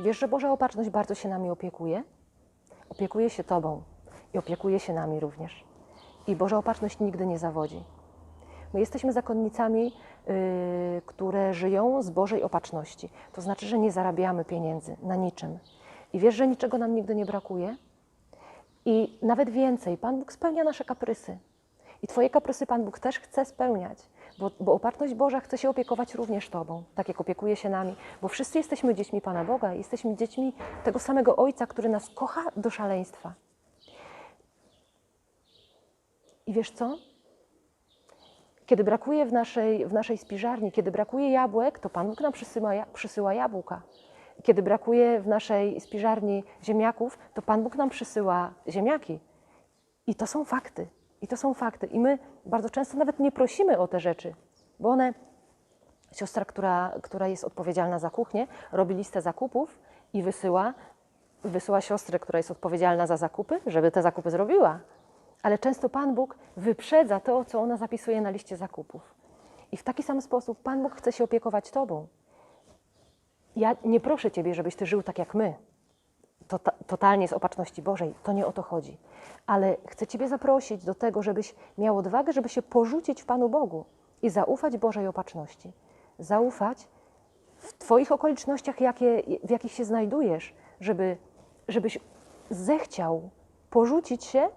Wiesz, że Boża opatrzność bardzo się nami opiekuje? Opiekuje się Tobą i opiekuje się nami również. I Boża opatrzność nigdy nie zawodzi. My jesteśmy zakonnicami, yy, które żyją z Bożej opatrzności. To znaczy, że nie zarabiamy pieniędzy na niczym. I wiesz, że niczego nam nigdy nie brakuje? I nawet więcej, Pan Bóg spełnia nasze kaprysy. I Twoje kaprysy Pan Bóg też chce spełniać, bo, bo opatrzność Boża chce się opiekować również Tobą, tak jak opiekuje się nami, bo wszyscy jesteśmy dziećmi Pana Boga, jesteśmy dziećmi tego samego Ojca, który nas kocha do szaleństwa. I wiesz co? Kiedy brakuje w naszej, w naszej spiżarni, kiedy brakuje jabłek, to Pan Bóg nam przysyła, przysyła jabłka. Kiedy brakuje w naszej spiżarni ziemniaków, to Pan Bóg nam przysyła ziemniaki. I to są fakty. I to są fakty. I my bardzo często nawet nie prosimy o te rzeczy, bo one, siostra, która, która jest odpowiedzialna za kuchnię, robi listę zakupów i wysyła, wysyła siostrę, która jest odpowiedzialna za zakupy, żeby te zakupy zrobiła. Ale często Pan Bóg wyprzedza to, co ona zapisuje na liście zakupów. I w taki sam sposób Pan Bóg chce się opiekować Tobą. Ja nie proszę Ciebie, żebyś Ty żył tak jak my, tota, totalnie z opatrzności Bożej. To nie o to chodzi. Ale chcę Ciebie zaprosić do tego, żebyś miał odwagę, żeby się porzucić w Panu Bogu i zaufać Bożej opatrzności. Zaufać w Twoich okolicznościach, jakie, w jakich się znajdujesz, żeby, żebyś zechciał porzucić się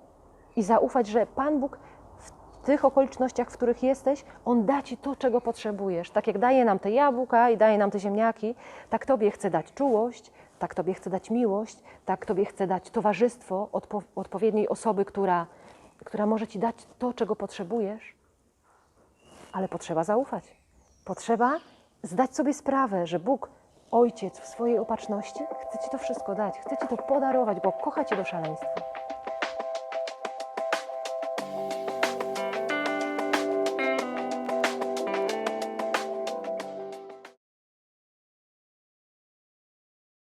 i zaufać, że Pan Bóg w tych okolicznościach, w których jesteś, On da Ci to, czego potrzebujesz. Tak jak daje nam te jabłka i daje nam te ziemniaki, tak Tobie chce dać czułość, tak Tobie chce dać miłość, tak Tobie chce dać towarzystwo odpo odpowiedniej osoby, która, która może Ci dać to, czego potrzebujesz. Ale potrzeba zaufać. Potrzeba zdać sobie sprawę, że Bóg, Ojciec w swojej opatrzności chce Ci to wszystko dać, chce Ci to podarować, bo kocha Cię do szaleństwa.